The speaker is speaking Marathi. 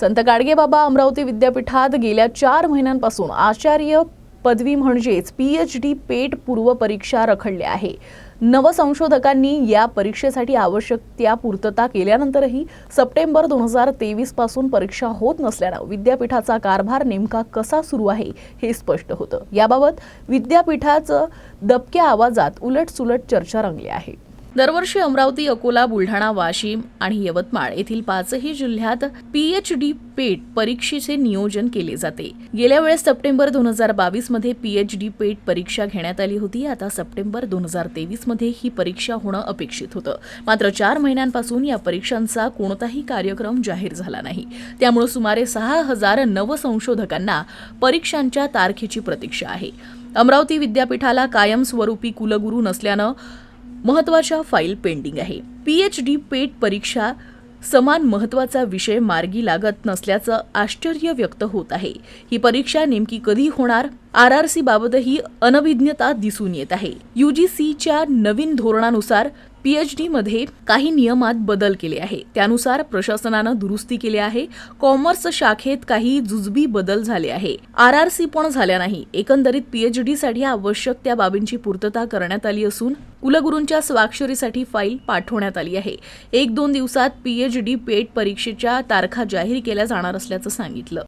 संत गाडगेबाबा अमरावती विद्यापीठात गेल्या चार महिन्यांपासून आचार्य पदवी म्हणजेच पी एच डी पेट पूर्व परीक्षा रखडली आहे. नवसंशोधकांनी या परीक्षेसाठी आवश्यक त्या पूर्तता केल्यानंतरही सप्टेंबर दोन हजार तेवीसपासून परीक्षा होत नसल्यानं विद्यापीठाचा कारभार नेमका कसा सुरू आहे हे स्पष्ट होतं. याबाबत विद्यापीठाचं दबक्या आवाजात उलटसुलट चर्चा रंगली आहे. दरवर्षी अमरावती अकोला बुलढाणा वाशिम आणि यवतमाळ येथील पाचही जिल्ह्यात पीएच डी पेट परीक्षेचे नियोजन केले जाते. गेल्या वेळेस सप्टेंबर दोन हजार बावीसमध्ये पीएच डी पेट परीक्षा घेण्यात आली होती. आता सप्टेंबर दोन हजार तेवीसमध्ये ही परीक्षा होणं अपेक्षित होतं. मात्र चार महिन्यांपासून या परीक्षांचा कोणताही कार्यक्रम जाहीर झाला नाही. त्यामुळे सुमारे सहा हजार नवसंशोधकांना परीक्षांच्या तारखेची प्रतीक्षा आहे. अमरावती विद्यापीठाला कायमस्वरूपी कुलगुरू नसल्यानं महत्त्वाच्या फाईल पेंडिंग आहे. पीएच डी पेट परीक्षा समान महत्त्वाचा विषय मार्गी लागत नसल्याचं आश्चर्य व्यक्त होत आहे. ही परीक्षा नेमकी कधी होणार? आर आर सी बाबतही अनभिज्ञता दिसून येत आहे. युजीसीच्या नवीन धोरणानुसार पीएचडी मध्ये काही नियमात बदल केले आहे. त्यानुसार प्रशासनानं दुरुस्ती केली आहे. कॉमर्स शाखेत काही जुजबी बदल झाले आहे. आर आर सी पण झाल्या नाही. एकंदरीत पीएचडी साठी आवश्यक त्या बाबींची पूर्तता करण्यात आली असून कुलगुरूंच्या स्वाक्षरीसाठी फाईल पाठवण्यात आली आहे. एक दोन दिवसात पीएचडी पेट परीक्षेच्या तारखा जाहीर केल्या जाणार असल्याचं सांगितलं.